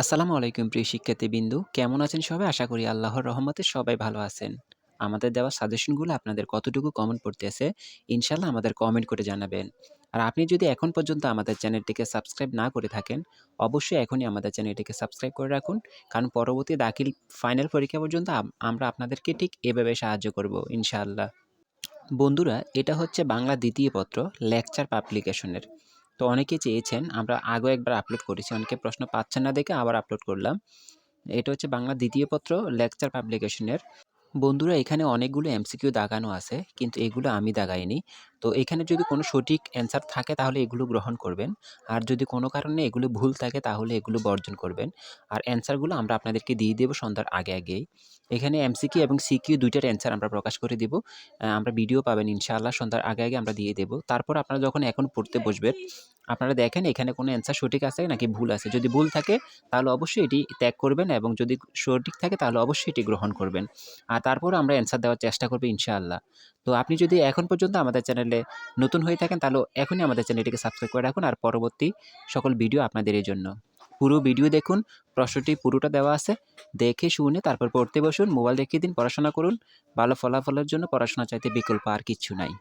আসসালামু আলাইকুম, প্রিয় শিক্ষার্থীবৃন্দু। কেমন আছেন সবাই? আশা করি আল্লাহর রহমতে সবাই ভালো আছেন। আমাদের দেওয়া সাজেশনগুলো আপনাদের কতটুকু কমেন্ট পড়তেছে ইনশাল্লাহ আমাদের কমেন্ট করে জানাবেন। আর আপনি যদি এখন পর্যন্ত আমাদের চ্যানেলটিকে সাবস্ক্রাইব না করে থাকেন, অবশ্যই এখনই আমাদের চ্যানেলটিকে সাবস্ক্রাইব করে রাখুন, কারণ পরবর্তী দাখিল ফাইনাল পরীক্ষা পর্যন্ত আমরা আপনাদেরকে ঠিক এভাবে সাহায্য করব, ইনশাআল্লাহ। বন্ধুরা, এটা হচ্ছে বাংলা দ্বিতীয় পত্র লেকচার পাবলিকেশনের তো অনেকে চেয়েছেন, আমরা আগেও একবার আপলোড করেছি, অনেকে প্রশ্ন পাচ্ছেন না দেখে আবার আপলোড করলাম। এটা হচ্ছে বাংলা দ্বিতীয় পত্র লেকচার পাবলিকেশনের বন্ধুরা, এখানে অনেকগুলো এমসিকিউ দাগানো আছে, কিন্তু এগুলো আমি দাগাইনি। তো এখানে যদি কোনো সঠিক অ্যান্সার থাকে তাহলে এগুলো গ্রহণ করবেন। আর যদি কোনো কারণে এগুলো ভুল থাকে তাহলে এগুলো বর্জন করবেন। আর অ্যান্সারগুলো আমরা আপনাদেরকে দিয়ে দেবো সন্ধ্যার আগে আগেই। এখানে এমসিকিউ এবং সিকিউ দুইটার অ্যান্সার আমরা প্রকাশ করে দিব। আমরা ভিডিও পাবেন ইনশাআল্লাহ, সন্ধ্যার আগে আগে আমরা দিয়ে দেবো। তারপর আপনারা যখন এখন পড়তে বসবেন, আপনারা দেখেন এখানে কোনো অ্যান্সার সঠিক আছে নাকি ভুল আছে। যদি ভুল থাকে তাহলে অবশ্যই এটি ত্যাগ করবেন এবং যদি সঠিক থাকে তাহলে অবশ্যই এটি গ্রহণ করবেন। আর তারপর আমরা অ্যান্সার দেওয়ার চেষ্টা করব ইনশাআল্লাহ। তো আপনি যদি এখন পর্যন্ত আমাদের চ্যানেলে নতুন হয়ে থাকেন, তাহলে এখনই আমাদের চ্যানেলটিকে সাবস্ক্রাইব করে রাখুন আর পরবর্তী সকল ভিডিও আপনাদের এই জন্য। পুরো ভিডিও দেখুন, প্রশ্নটি পুরোটা দেওয়া আছে। দেখে, শুনে, তারপর পড়তে বসুন মোবাইল দেখিয়ে দিন, পড়াশোনা করুন। ভালো ফলাফলের জন্য পড়াশোনা চাইতে বিকল্প আর কিছু নাই।